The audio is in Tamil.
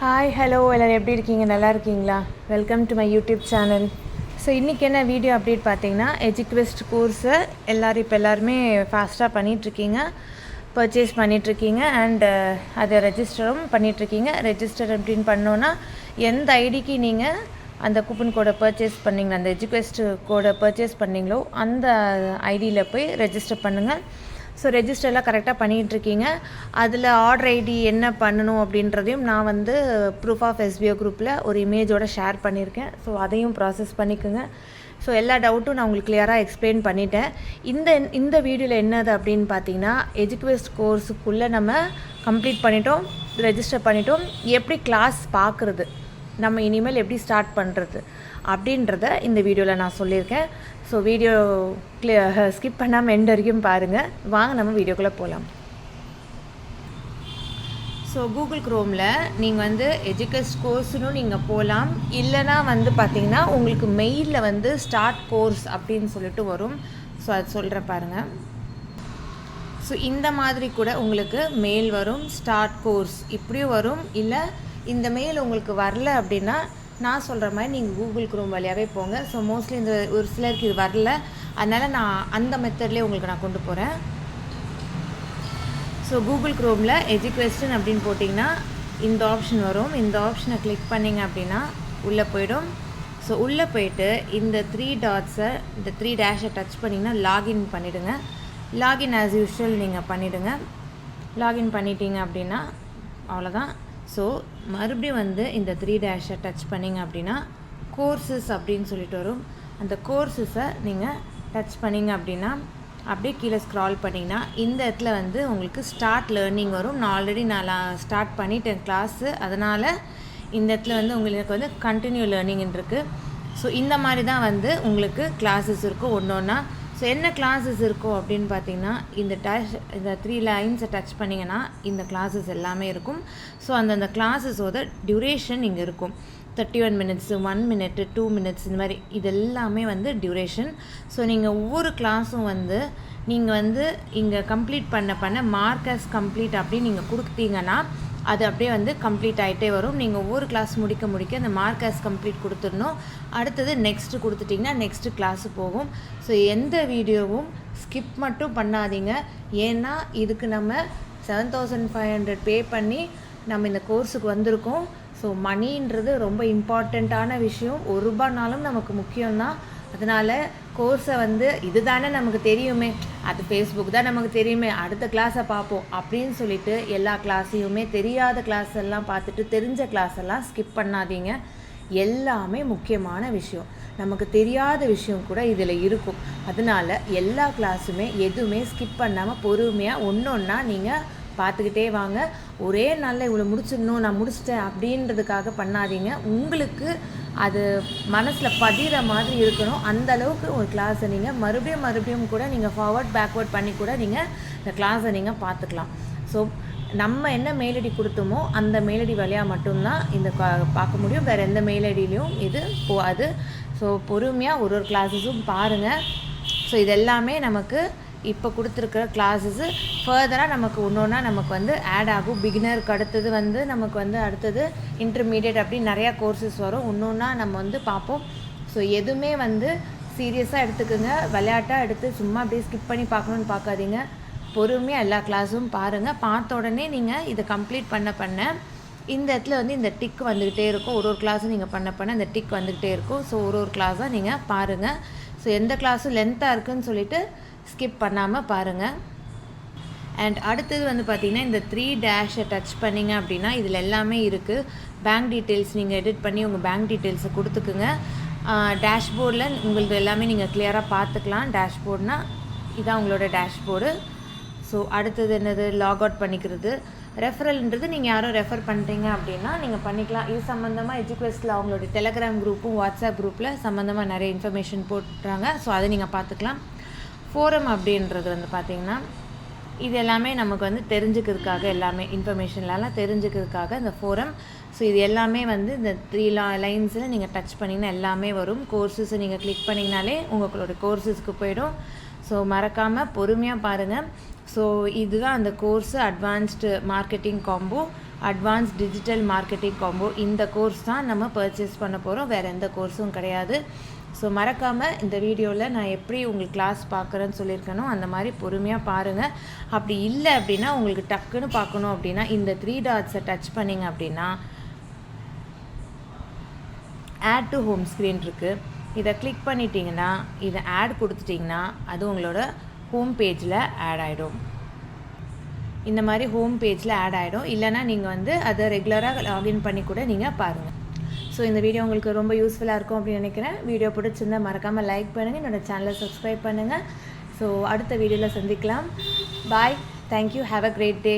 ஹாய் ஹலோ எல்லோரும் எப்படி இருக்கீங்க? நல்லா இருக்கீங்களா? Welcome to my YouTube channel so இன்றைக்கி என்ன வீடியோ அப்டேட் பார்த்தீங்கன்னா எஜுக்வெஸ்ட் கோர்ஸை எல்லோரும் இப்போ எல்லாருமே ஃபாஸ்ட்டாக பண்ணிகிட்ருக்கீங்க பர்ச்சேஸ் பண்ணிகிட்ருக்கீங்க அண்டு அதை ரெஜிஸ்டரும் பண்ணிகிட்ருக்கீங்க ரெஜிஸ்டர் அப்படின்னு பண்ணோன்னா எந்த ஐடிக்கு நீங்கள் அந்த கூப்பன் கோடை பர்ச்சேஸ் பண்ணீங்க அந்த எஜுக்வெஸ்ட் கோடை பர்ச்சேஸ் பண்ணீங்களோ அந்த ஐடியில் போய் ரெஜிஸ்டர் பண்ணுங்கள் ஸோ ரெஜிஸ்டர்லாம் கரெக்டாக பண்ணிகிட்ருக்கீங்க அதில் ஆர்டர் ஐடி என்ன பண்ணணும் அப்படின்றதையும் நான் வந்து ப்ரூஃப் ஆஃப் எஸ்பிஓ குரூப்பில் ஒரு இமேஜோட ஷேர் பண்ணியிருக்கேன் ஸோ அதையும் ப்ராசஸ் பண்ணிக்கோங்க. ஸோ எல்லா டவுட்டும் நான் உங்களுக்கு கிளியராக எக்ஸ்பிளைன் பண்ணிட்டேன். இந்த இந்த வீடியோவில் என்னது அப்படின்னு பார்த்தீங்கன்னா எஜுகேஸ்ட் கோர்ஸுக்குள்ளே நம்ம கம்ப்ளீட் பண்ணிட்டோம் ரெஜிஸ்டர் பண்ணிட்டோம். எப்படி கிளாஸ் பார்க்குறது நம்ம இனிமேல் எப்படி ஸ்டார்ட் பண்ணுறது அப்படின்றத இந்த வீடியோவில் நான் சொல்லியிருக்கேன். ஸோ வீடியோ கிளியர் ஸ்கிப் பண்ணாமல் எண்ட் வரைக்கும் பாருங்கள் வாங்க நம்ம வீடியோக்குள்ளே போகலாம் ஸோ கூகுள் க்ரோமில் நீங்கள் வந்து எஜுகேஷ் கோர்ஸ்னு நீங்கள் போகலாம் இல்லைனா வந்து பார்த்தீங்கன்னா உங்களுக்கு மெயிலில் வந்து ஸ்டார்ட் கோர்ஸ் அப்படின்னு சொல்லிட்டு வரும். ஸோ அது சொல்கிறேன் பாருங்கள் ஸோ இந்த மாதிரி கூட உங்களுக்கு மெயில் வரும் ஸ்டார்ட் கோர்ஸ் இப்படியும் வரும். இல்லை இந்த மெயில் உங்களுக்கு வரல அப்படின்னா நான் சொல்கிற மாதிரி நீங்கள் கூகுள் குரோம் வழியாகவே போங்க. ஸோ மோஸ்ட்லி இந்த ஒரு சிலருக்கு இது வரல. அதனால் நான் அந்த மெத்தட்லேயே உங்களுக்கு நான் கொண்டு போகிறேன் ஸோ கூகுள் குரோமில் எஜுகேஷன் அப்படின்னு போட்டிங்கன்னா இந்த ஆப்ஷன் வரும். இந்த ஆப்ஷனை கிளிக் பண்ணிங்க அப்படின்னா உள்ளே போயிடும். ஸோ உள்ளே போயிட்டு இந்த த்ரீ டாட்ஸை இந்த த்ரீ டேஷை டச் பண்ணிங்கன்னா லாகின் பண்ணிவிடுங்க லாகின் ஆஸ் யூஷுவல் நீங்கள் பண்ணிவிடுங்க லாகின் பண்ணிட்டீங்க அப்படின்னா அவ்வளோதான் ஸோ மறுபடியும் வந்து இந்த த்ரீ டேஷை டச் பண்ணிங்க அப்படின்னா கோர்சஸ் அப்படின்னு சொல்லிட்டு வரும். அந்த கோர்சஸை நீங்கள் டச் பண்ணிங்க அப்படின்னா அப்படியே கீழே ஸ்க்ரால் பண்ணிங்கன்னா இந்த இடத்துல வந்து உங்களுக்கு ஸ்டார்ட் லேர்னிங் வரும். நான் ஆல்ரெடி நான் ஸ்டார்ட் பண்ணிட்டேன் கிளாஸு அதனால் இந்த இடத்துல வந்து உங்களுக்கு வந்து கண்டினியூ லேர்னிங் இருக்குது ஸோ இந்த மாதிரி தான் வந்து உங்களுக்கு கிளாஸஸ் இருக்கும் ஒன்று ஒன்றா ஸோ என்ன கிளாஸஸ் இருக்கும் அப்படின்னு பார்த்தீங்கன்னா இந்த டச் இந்த த்ரீ லைன்ஸை டச் பண்ணிங்கன்னா இந்த கிளாஸஸ் எல்லாமே இருக்கும். ஸோ அந்தந்த கிளாஸஸோட டியூரேஷன் இங்கே இருக்கும். Thirty one minutes one minute two minutes இந்த மாதிரி இது எல்லாமே வந்து டியூரேஷன் ஸோ நீங்கள் ஒவ்வொரு கிளாஸும் வந்து நீங்கள் வந்து இங்கே கம்ப்ளீட் பண்ண பண்ண மார்க்கஸ் கம்ப்ளீட் அப்படின்னு நீங்கள் கொடுத்தீங்கன்னா அது அப்படியே வந்து கம்ப்ளீட் ஆகிட்டே வரும். நீங்கள் ஒவ்வொரு கிளாஸ் முடிக்க முடிக்க அந்த மார்க்கர்ஸ் கம்ப்ளீட் கொடுத்துடணும். அடுத்தது நெக்ஸ்ட்டு கொடுத்துட்டிங்கன்னா நெக்ஸ்ட்டு கிளாஸு போகும். ஸோ எந்த வீடியோவும் ஸ்கிப் மட்டும் பண்ணாதீங்க. ஏன்னா இதுக்கு நம்ம seven thousand five hundred pay பண்ணி நம்ம இந்த கோர்ஸுக்கு வந்திருக்கோம். ஸோ மணின்றது ரொம்ப இம்பார்ட்டண்ட்டான விஷயம். ஒரு ரூபானாலும் நமக்கு முக்கியம்தான். அதனால் கோர்ஸை வந்து இது தானே நமக்கு தெரியுமே. அது ஃபேஸ்புக் தான் நமக்கு தெரியுமே. அடுத்த கிளாஸை பார்ப்போம் அப்படின்னு சொல்லிட்டு எல்லா கிளாஸையுமே தெரியாத கிளாஸ் எல்லாம் பார்த்துட்டு தெரிஞ்ச கிளாஸ் எல்லாம் ஸ்கிப் பண்ணாதீங்க. எல்லாமே முக்கியமான விஷயம். நமக்கு தெரியாத விஷயம் கூட இதில் இருக்கும். அதனால் எல்லா கிளாஸுமே எதுவுமே ஸ்கிப் பண்ணாமல் பொறுமையாக ஒன்று ஒன்றா நீங்கள் பார்த்துக்கிட்டே வாங்க. ஒரே நாளில் இவ்வளோ முடிச்சிடணும் நான் முடிச்சிட்டேன் அப்படின்றதுக்காக பண்ணாதீங்க. உங்களுக்கு அது மனசில் பதிகிற மாதிரி இருக்கணும். அந்த அளவுக்கு ஒரு கிளாஸை நீங்கள் மறுபடியும் மறுபடியும் கூட நீங்கள் ஃபார்வர்ட் பேக்வேர்ட் பண்ணி கூட நீங்கள் இந்த கிளாஸை நீங்கள் பார்த்துக்கலாம் ஸோ நம்ம என்ன மெயிலடி கொடுத்தோமோ அந்த மெயிலடி வழியாக மட்டும்தான் இந்த பார்க்க முடியும். வேறு எந்த மெயிலடியிலையும் இது போகாது. ஸோ பொறுமையாக ஒரு ஒரு கிளாஸஸும் பாருங்கள் ஸோ இது எல்லாமே நமக்கு இப்போ கொடுத்துருக்குற கிளாஸஸ்ஸு ஃபர்தராக நமக்கு ஒன்று ஒன்றா நமக்கு வந்து ஆட் ஆகும். பிகினருக்கு அடுத்தது வந்து நமக்கு வந்து அடுத்தது இன்டர்மீடியட் அப்படி நிறையா கோர்சஸ் வரும். ஒன்று ஒன்றா நம்ம வந்து பார்ப்போம். ஸோ எதுவுமே வந்து சீரியஸாக எடுத்துக்கோங்க. விளையாட்டாக எடுத்து சும்மா அப்படியே ஸ்கிப் பண்ணி பார்க்கணுன்னு பார்க்காதீங்க. பொறுமையாக எல்லா கிளாஸும் பாருங்கள் பார்த்த உடனே நீங்கள் இதை கம்ப்ளீட் பண்ண பண்ண இந்த இடத்துல வந்து இந்த டிக் வந்துக்கிட்டே இருக்கும். ஒரு ஒரு கிளாஸும் நீங்கள் பண்ண பண்ண இந்த டிக் வந்துக்கிட்டே இருக்கும். ஸோ ஒரு ஒரு கிளாஸாக நீங்கள் பாருங்கள் ஸோ எந்த கிளாஸும் லென்த்தாக இருக்குதுன்னு சொல்லிட்டு ஸ்கிப் பண்ணாமல் பாருங்கள் அண்ட் அடுத்தது வந்து பார்த்திங்கன்னா இந்த த்ரீ டேஷை டச் பண்ணிங்க அப்படின்னா இதில் எல்லாமே இருக்குது பேங்க் டீட்டெயில்ஸ் நீங்கள் எடிட் பண்ணி உங்கள் பேங்க் டீட்டெயில்ஸை கொடுத்துக்குங்க. டேஷ்போர்டில் உங்களுக்கு எல்லாமே நீங்கள் கிளியராக பார்த்துக்கலாம் டேஷ்போர்ட்னால் இதான் உங்களோட டேஷ்போர்டு ஸோ அடுத்தது என்னது? லாக் அவுட் பண்ணிக்கிறது. ரெஃபரல்ன்றது நீங்கள் யாரும் ரெஃபர் பண்ணுறீங்க அப்படின்னா நீங்கள் பண்ணிக்கலாம். இது சம்மந்தமாக எஜுகேஸ்டில் அவங்களோட டெலகிராம் குரூப்பும் வாட்ஸ்அப் குரூப்பில் சம்மந்தமாக நிறைய இன்ஃபர்மேஷன் போட்டுறாங்க. ஸோ அதை நீங்கள் பார்த்துக்கலாம் ஃபோரம் அப்படின்றது வந்து பார்த்திங்கன்னா இது எல்லாமே நமக்கு வந்து தெரிஞ்சுக்கிறதுக்காக எல்லாமே இன்ஃபர்மேஷன்லாம் தெரிஞ்சுக்கிறதுக்காக இந்த ஃபோரம். ஸோ இது எல்லாமே வந்து இந்த த்ரீ லா லைன்ஸில் நீங்கள் டச் பண்ணிங்கன்னா எல்லாமே வரும். கோர்சஸை நீங்கள் கிளிக் பண்ணிங்கனாலே உங்களோட கோர்சஸ்க்கு போயிடும். ஸோ மறக்காமல் பொறுமையாக பாருங்கள் ஸோ இதுதான் அந்த course advanced marketing combo advance digital marketing combo இந்த கோர்ஸ் தான் நம்ம பர்ச்சேஸ் பண்ண போகிறோம் வேறு எந்த கோர்ஸும் கிடையாது. ஸோ மறக்காமல் இந்த வீடியோவில் நான் எப்படி உங்களுக்கு கிளாஸ் பார்க்குறேன்னு சொல்லியிருக்கேனோ அந்த மாதிரி பொறுமையாக பாருங்கள் அப்படி இல்லை அப்படின்னா உங்களுக்கு டக்குன்னு பார்க்கணும் அப்படின்னா இந்த த்ரீ டாட்ஸை டச் பண்ணிங்க அப்படின்னா ஆட் டு ஹோம் ஸ்க்ரீன் இருக்குது இதை கிளிக் பண்ணிட்டீங்கன்னா இதை ஆட் கொடுத்துட்டிங்கன்னா அது உங்களோட ஹோம் பேஜில் ஆட் ஆகிடும் இந்த மாதிரி ஹோம் பேஜில் ஆட் ஆகிடும் இல்லைனா நீங்கள் வந்து அதை ரெகுலராக லாகின் பண்ணி கூட நீங்கள் பாருங்கள் ஸோ இந்த வீடியோ உங்களுக்கு ரொம்ப யூஸ்ஃபுல்லாக இருக்கும் அப்படின்னு நினைக்கிறேன். வீடியோ பிடிச்சிருந்தா மறக்காமல் லைக் பண்ணுங்கள் என்னோடய சேனலை சப்ஸ்கிரைப் பண்ணுங்கள் ஸோ அடுத்த வீடியோவில் சந்திக்கலாம். Bye thank you have a great day